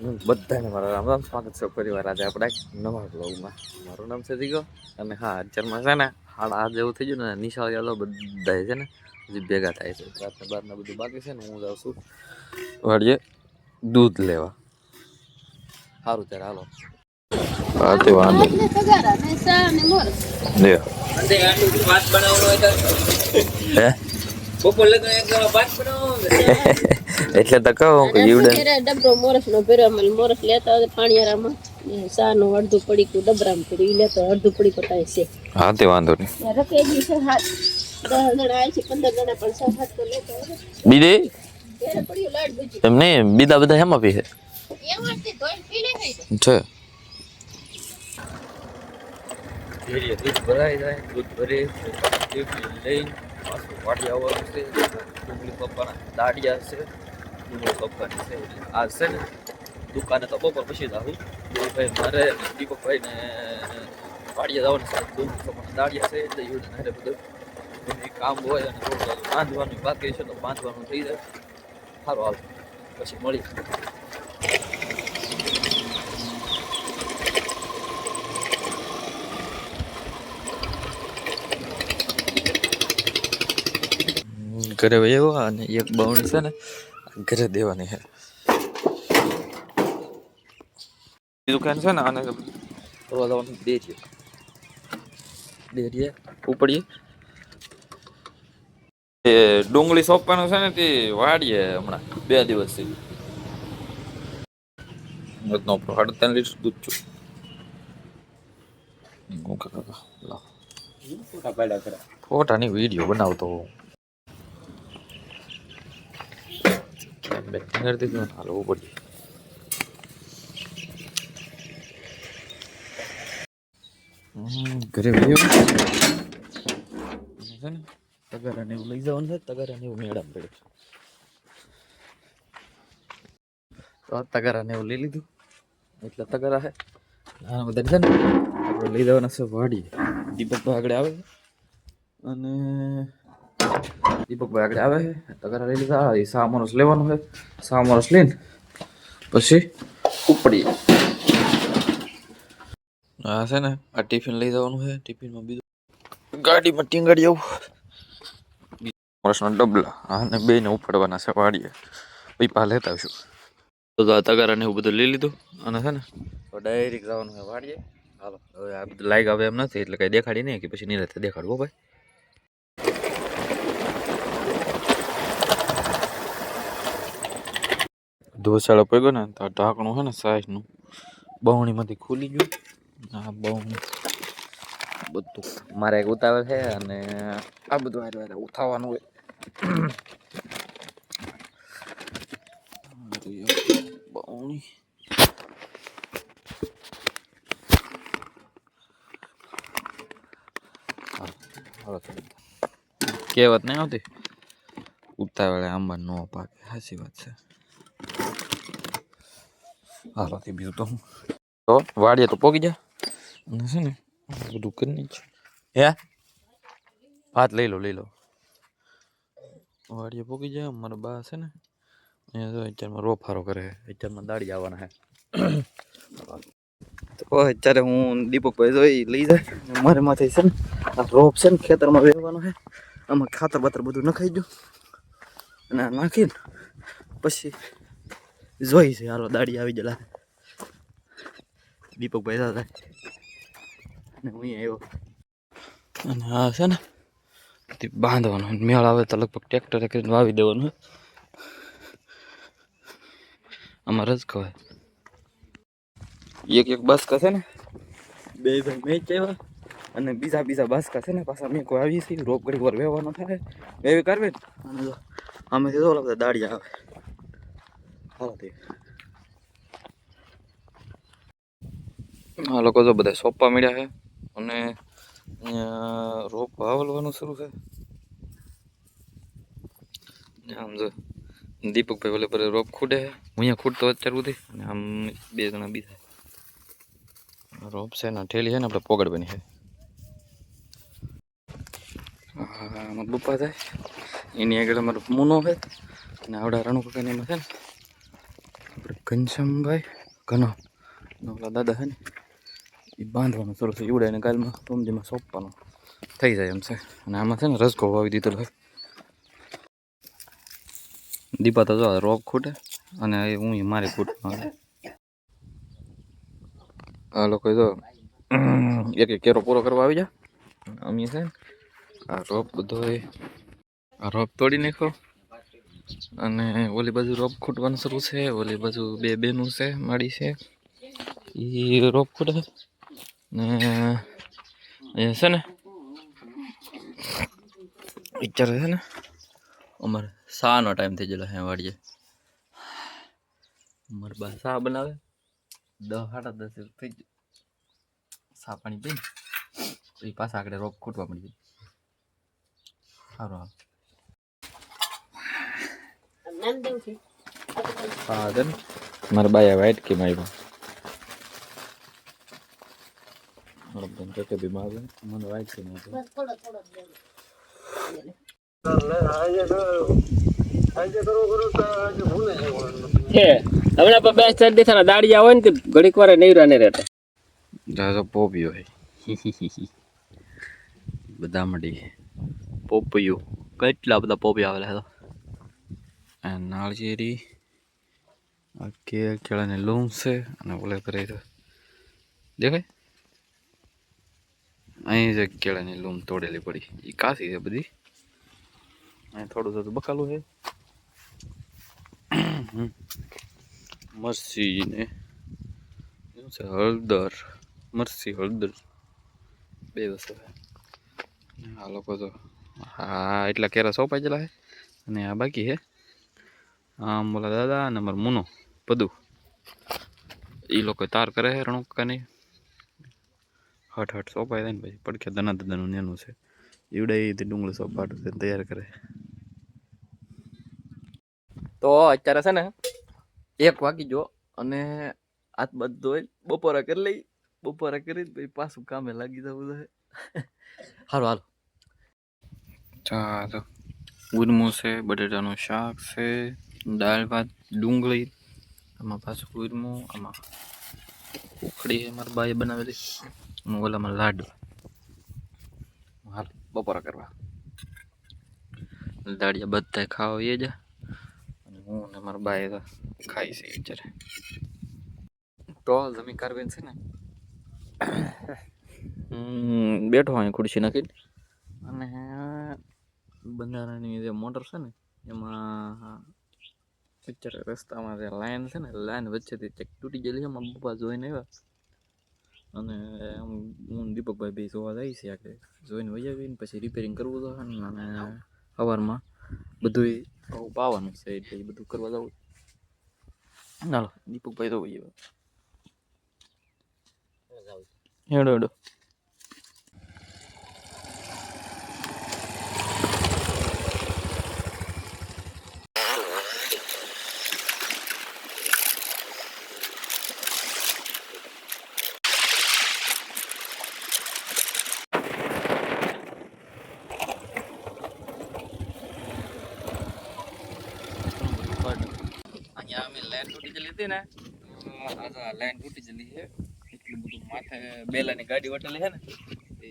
બધાને મારા રામ રામ સ્વાગત છે પરિવાર આજે આપણે એક નવા બ્લોગમાં મારું નામ છે દીગો અને હા અત્યારમાં છે ને હાડ આ જેવું થઈ ગયું ને નિશાળ યાલો બધા છે ને હજી ભેગા થાય છે. રાતને બારના બધું બાકી છે ને હું જાઉં છું વાળીએ દૂધ લેવા. સારું ત્યારે હાલો. હા તે વાંધો હે? બપોર લગન એક દાડો ભાત બનાવો એટલે તો કહું કે અને ઈવડે ફેરે ડબરો મોરસ નો ભેરો અમે મોરસ લેતા હોય પાણીયારામાં ને સા નું અડધું પડીકું ડબરામાં પડ્યું ઈ લેતો અડધું પડી પતાય છે હા તે વાંધો નહીં ત્યાં રકેજી છે હાથ દસ જણા આવે છે પંદર જણા પણ સાત સાત તો લેતા હોય બીજે ઘેરે પડ્યું લાડ બીજું એમ નહીં બીજા બધા હેમાં પી છે એમાંથી ધોઈને પી લે ખાઈ છે ધીરે દૂધ ભરાઈ જાય દૂધ ભરી લઈ પાછું વાડી આવવાનું છે, ડુંગળી પપ્પાના દાડિયા છે, ડુંગળી પપ્પાની છે આ છે ને, દુકાને તો બપોર પછી જ આવું. ભાઈ મારે દીપકભાઈ ને વાડિયા જવાનું છે ડુંગળી પપ્પાના દાડિયા છે, એટલે એવું એટલે બધું કામ હોય અને બાંધવાનું બાકી છે, તો બાંધવાનું થઈ જાય. સારું હાલ, પછી મળી ઘરે વયો અને એક બાવણી છે ને ઘરે દેવાની છે. દુકાન છે ને આને ફરવા જવાનું ડેરીએ ડેરીએ ઉપડીએ. એ ડુંગળી સોંપવાનું છે ને તે વાડીએ હમણાં બે દિવસથી નો સાડા ત્રણ લીટર દૂધ છું. ફોટાની વીડિયો બનાવતો હોઉં. બેટિંગ હતી ને હાલવું ઘરે છે ને તગારાને એવું લઈ જવાનું છે, તગારાને એવું મેળા પડ્યું તો આ તગારાને એવું લઈ લીધું. એટલે તગારા છે. નાના બધા છે ને લઈ જવાના છે વાડી દીપકભાઈ આગળ આવે અને દીપકભાઈ આગળ આવે છે તગારા લઈ લીધા એ સામાનસ લેવાનું છે સામાનસ લઈને. પછી ઉપડી. હા છે ને, આ ટિફિન લઈ જવાનું છે ટિફિનમાં બીજું ગાડીમાં ટીંગાડી આવું. વર્ષના ડબલા આને બેને ઉપાડવાના છે વાડીએ. પૈપા લેતા આવશું. તો આ તગારાને એવું બધું લઈ લીધું, અને છે ને, તો ડાયરેક્ટ જવાનું છે વાડીએ. હાલો, હવે આ બધું લાઈક આવે એમ નથી, એટલે કઈ દેખાડી નહીં કે પછી નિરાતે દેખાડવું ભાઈ. ધોસાળો પડ્યો ને તો ઢાંકણું છે ને સાઈઝનું, બહુણીમાંથી ખુલી ગયું. આ બહુણી બધું મારે એક ઉતાવળ છે અને આ બધું હારે હારે ઉઠાવવાનું હોય. બહુણી. કહેવત નહીં આવતી. ઉતાવળે આંબા નો પાકે સાચી વાત છે. હાલો તે બીજું તો હું? તો વાડીએ તો પોગી જા. અને છે ને બધું કરી નાખ. હે? ભાત લઈ લો લઈ લો. વાડીએ પોગી જાય મારા બા છે ને અહીંયા તો અત્યારમાં રોફારો કરે છે. અત્યારમાં દાડી આવવાના હે તો અત્યારે હું દીપકભાઈ જોઈ લઈ જાય. મારે માથે છે ને આ રોપ છે ને ખેતરમાં વેવવાનો છે. આમાં ખાતર બાતર બધું નખાઈ ગયું. અને નાખીને પછી જોઈ છે હાલો દાડી આવી જલા દીપકભાઈ દાદા અને હું આવ્યો. અને આ છે ને બાંધવાનો. મેળ આવે તો લગભગ ટ્રેક્ટરે કરીને વાવી દેવાનું હોય. જ ખવાય. એક એક બસ છે ને, બે ભાઈ મેં આવ્યા. અને બીજા બીજા બાસકા છે ને, પાછા મેં કોઈ આવી છે, રોપ ઘડી વાર વેવાનો થાય. એવી કરવી અને અમે તો બધા દાડી આવે. હાલો તે. આ લોકો તો બધા સોંપવા મળ્યા છે. અને રોપ વાવલવાનું શરૂ છે. આમ જો, દીપકભાઈ ઓલે પર રોપ ખૂટે છે. અહીંયા ખૂટતો અત્યાર સુધી, અને આમ બે જણા બીજા. રોપ છે ને ઠેલી છે ને, આપણે પોગડ બની છે. આમાં બપ્પા થાય. એની આગળ અમારો મૂનો છે. અને આવડા રણુકાકાની એમાં છે ને ઘનશ્યામભાઈ, ઘનો ઓલા દાદા છે ને એ બાંધવાનું શરૂ થઈ એવડે એને કાલમાં રૂમજીમાં સોંપવાનું થઈ જાય એમ છે અને આમાં છે ને રસકો વાવી દીધો હોય દીપા તો જો રોપ ખૂટે અને એ હું મારી ખૂટમાં આવે આ લોકો જો એક એક કેરો પૂરો કરવા આવી જા અમે છે આ રોપ બધો આ રોપ તોડી નાખ્યો અને ઓલી બાજુ રોપ ખૂટવાનું શરૂ છે ઓલી બાજુ બે બેનું છે માડી છે એ રોપ ખૂટે ને છે ને પિક્ચર છે ને અમારે સાનો ટાઈમ થઈ ગયેલો હે વાડીએ. અમારે બા સા બનાવે? દસ સાડા દસ થઈ ગયું. સા પાણી પીને પછી પાછા આગળ રોપ ખૂટવા મળી જાય. સારું હા મારા બાયા વાઈટ કે મારી તો કે બીમાર છે. મને વાઈટ કે નહીં થોડો છે હમણાં બે ચાર દિવસના દાડિયા હોય ને તે ઘડીક વાર નહીં ને રહેતા. જાજો પોપિયો બધા મળી પોપિયું. કેટલા બધા પોપિયા આવેલા હતા નાળિયેરી, આ કેળ, કેળાની લૂમ છે અને ઓલે કરે દેખાય? અહીં જે કેળાની લૂમ તોડેલી પડી. એ કાચી છે બધી? અહીં થોડું થોડું બકાલું છે. મરસી ને છે? હળદર. મરસી હળદર. બે વસ્તુ છે. આ લોકો તો હા એટલા કેરા સોંપાઈ ગયેલા છે. અને આ બાકી છે. આમ બોલા દાદા અને અમારો મુનો બધું એ લોકો તાર કરે છે રણુકાની. હટ હટ સોંપાઈ થાય ને પછી પડખે દના દનાનું નેનું છે. એવડે તે ડુંગળી સોપાટ તૈયાર કરે. તો અત્યારે છે ને એક વાગી જો અને હાથ બધું બપોરા કરી લઈ બપોરા કરી પછી પાછું કામે લાગી જવું છે. હાલો હાલો. ચાલો. ઉરમું છે બટેટાનું શાક છે દાળ ભાત ડુંગળી. આમાં પાછું ઉરમું આમાં ઉખડી મારા બાએ બનાવેલી. ઓલામાં લાડુ. હાલ, બપોરા કરવા. દાડિયા બધા ખાવા જા. અને હું ને મારા બાય ખાઈ છે અત્યારે. તો જમી કારવેન છે ને? બેઠો અહીં ખુરશી નાખીને. અને બંધારાની જે મોટર છે ને, એમાં અત્યારે રસ્તામાં જે લાઈન છે ને, લાઈન વચ્ચેથી ચેક તૂટી ગયેલી છે. એમાં પપ્પા જોઈને આવ્યા. અને હું દીપકભાઈ બે જોવા જાય છે આગળ જોઈને વહી આવીને પછી રિપેરિંગ કરવું તો અને સવારમાં બધું પાવાનું છે એટલે એ બધું કરવા જવું ચાલો દીપકભાઈ તો વહી હેડો હેડો અહીંયા અમે લાઈન તૂટી ગયેલી હતી ને, તો આ તો આ લાઈન તૂટી ગયેલી છે. એટલું બધું માથે બેલાની ગાડી વટેલી છે ને, એ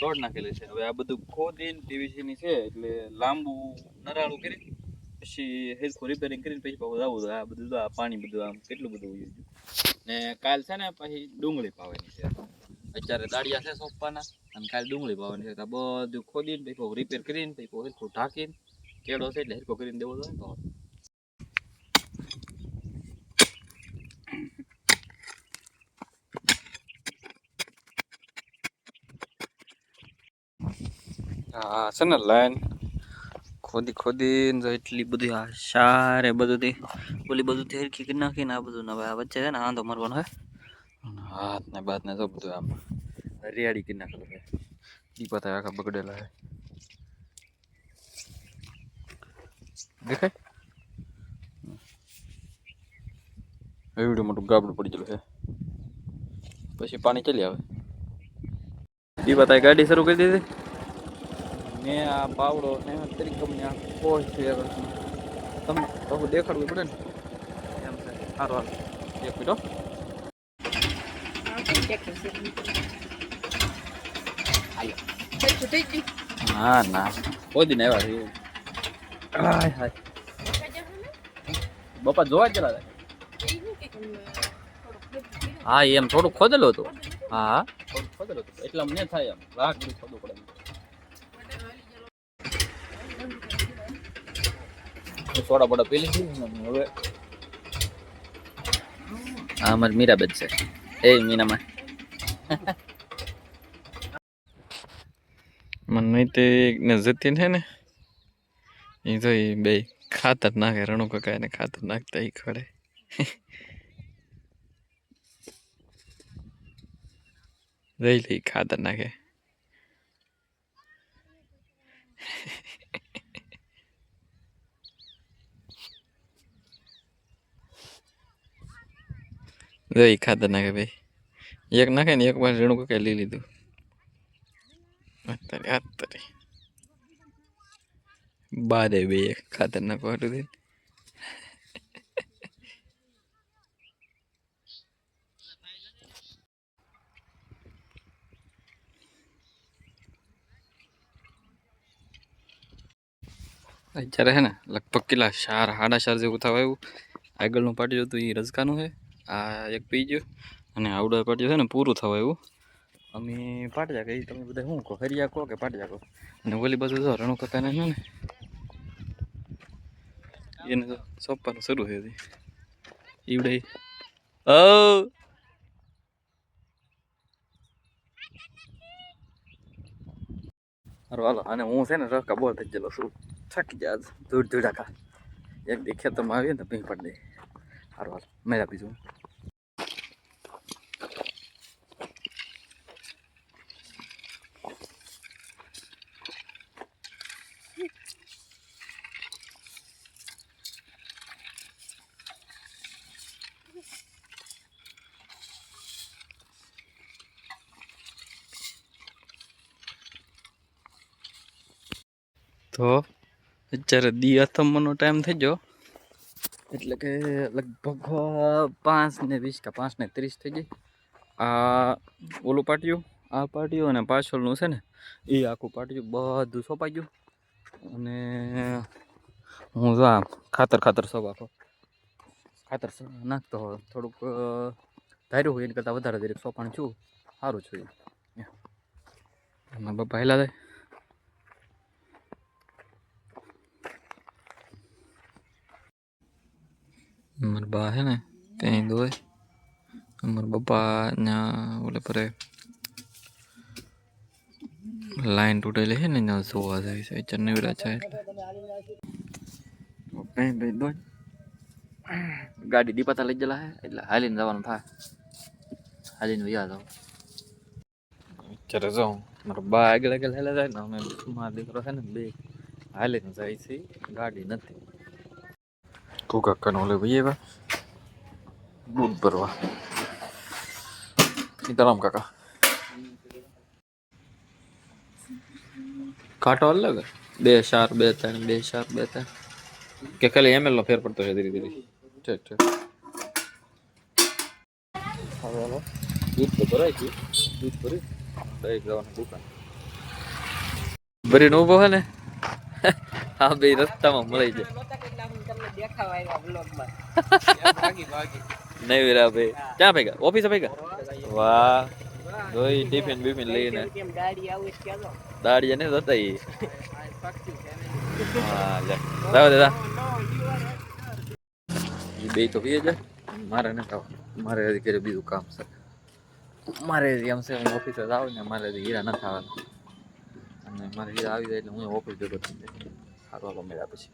તોડ નાખેલી છે. હવે આ બધું ખોદીને PVC ની છે, એટલે લાંબુ નરાળું કરી, પછી હેરખું રિપેરિંગ કરીને પછી પાછું આવું આ બધું જો આ પાણી બધું આમ કેટલું બધું ઉયું ગયું. ને કાલ છે ને પછી ડુંગળી પાવાની છે. અત્યારે દાળિયા છે સોંપવાના, અને કાલ ડુંગળી પાવાની છે. તો આ બધું ખોદીને પછી રિપેર કરીને પછી હેરખું ઢાંકીને, કેળો છે એટલે હેરખો કરીને દેવો જોઈએ ને તો હા છે ને લાઈન. ખોદી ખોદીને જો એટલી બધી આ સારે બધુંથી ઓલી બધું હરખી કે નાખીને આ બધું હવે આ વચ્ચે છે ને આંધો મારવાનો હે. હાથ ને બાત ને તો બધું આમ હરિયાળી કરી નાખેલું છે. દીપા તો આખા બગડેલા હે દેખાય? એવડું મોટું ગાબડું પડી ગયેલું છે. પછી પાણી ચાલી આવે? દીપા થાય ગાડી શરૂ કરી દીધી? ને આ પાવડો ને તરીકે કંપની આ કોઈ છે તમને કહું દેખાડવું પડે ને? એમ છે. સારું હાલ. એક મિનિટ ના ના. કોઈ દિન આવ્યા હાય હાય. બપા જોવા ચલા હા, એમ થોડું ખોદેલું હતું. હા થોડું ખોદેલું હતું. એટલે અમને થાય એમ. લાખ બધું ખોદવું પડે હું સોડા બોડા પી લીધી હવે આ અમાર મીરાબેન છે. એ મીનામાં. મને તે ને જતીન છે ને એ તો એ બે ખાતર નાખે રણુ કાકા એને ખાતર નાખતા એ ખડે રહી લઈ ખાતર નાખે. રહી ખાતર નાખે ભાઈ. એક નાખે ને એક વાર રણુ કઈ લઈ લીધું. અત્યારે અત્યારે. બારે બે ખાતર નાખવાનું છે અત્યારે હે ને, લગભગ કેટલા ચાર સાડા ચાર જેવું થવા આવ્યું. આગળનું પાટી હતું એ રજકાનું છે આ એક પી ગયો અને આવડો પાટિયું છે ને પૂરું થવા એવું. અમે પાટિયા કહી તમે બધા શું કહો? હરિયા કહો કે પાટિયા કહો? અને ઓલી બાજુ જો રણુ કાકાને છે ને એને તો સોંપવાનું શરૂ થઈ હતી. ઈવડે ઓ! અરે હાલો અને હું છે ને રકા બોલ થઈ ગયેલો છું. થાકી જા ધૂળ ધૂળાકા એક દેખે તમે આવીએ ને ભીંગ પડી દે હારું હાલો મેરા બીજું તો અત્યારે દી અથમવાનો ટાઈમ થઈ ગયો. એટલે કે લગભગ પાંચ ને વીસ કે પાંચ ને ત્રીસ થઈ ગઈ. આ ઓલું પાટિયું, આ પાટિયું અને પાછળનું છે ને, એ આખું પાટિયું બધું સોંપાઈ ગયું. અને હું જો આ ખાતર ખાતર સોપ આખો ખાતર નાખતો હોય થોડુંક ધાર્યું હોય એની કરતાં વધારે દરેક સોપાણ છું. સારું છું. એમાં બાપા હેલા થાય મારા બા હે ને ત્યાં દોય મારા પપ્પા ત્યાં ઓલે પરે લાઈન તૂટેલી છે ને ત્યાં જોવા જાય છે ચન્નવીરા છે એટલે ગાડી દીપાતા લઈ ગયેલા છે એટલે હાલીને જવાનું થાય હાલીને વયા જાઉં અત્યારે જાઉં મારા બા આગળ આગળ હેલા જાય ને અમે મારા દીકરો છે ને બે હાલીને જાય છે ગાડી નથી એવા દૂધ ભરવા સીતારામ કાકા કાંટો અલગ બે ચાર બે ત્રણ બે ચાર બે ત્રણ કે ખાલી એમએલ નો ફેર પડતો છે ધીરે ધીરે ઠીક ઠીક હવે હાલો દૂધ તો ભરાઈ ગયું દૂધ ભરી દઈ જવાનું દુકાન ભરીને ઊભો હે ને હા બે રસ્તામાં મળી જાય નહીં વીરા ભાઈ. ક્યાં ભેગા? ઓફિસે ભેગા? વાહ. જોઈ ટિફિન બિફિન લઈને. દાડિયા ને જતા ઈ. હા લે. જાવ દાદા. ઈ બે તો પીએ જ. મારે ન ખાવા મારે હજી ઘરે બીજું કામ છે. મારે એમ છે હું ઓફિસે જાવ ને મારે હીરા ન ખાવાના અને મારે હીરા આવી જાય એટલે હું ઓફિસ ભેગો થઈ જાય. સારું મેળા પછી.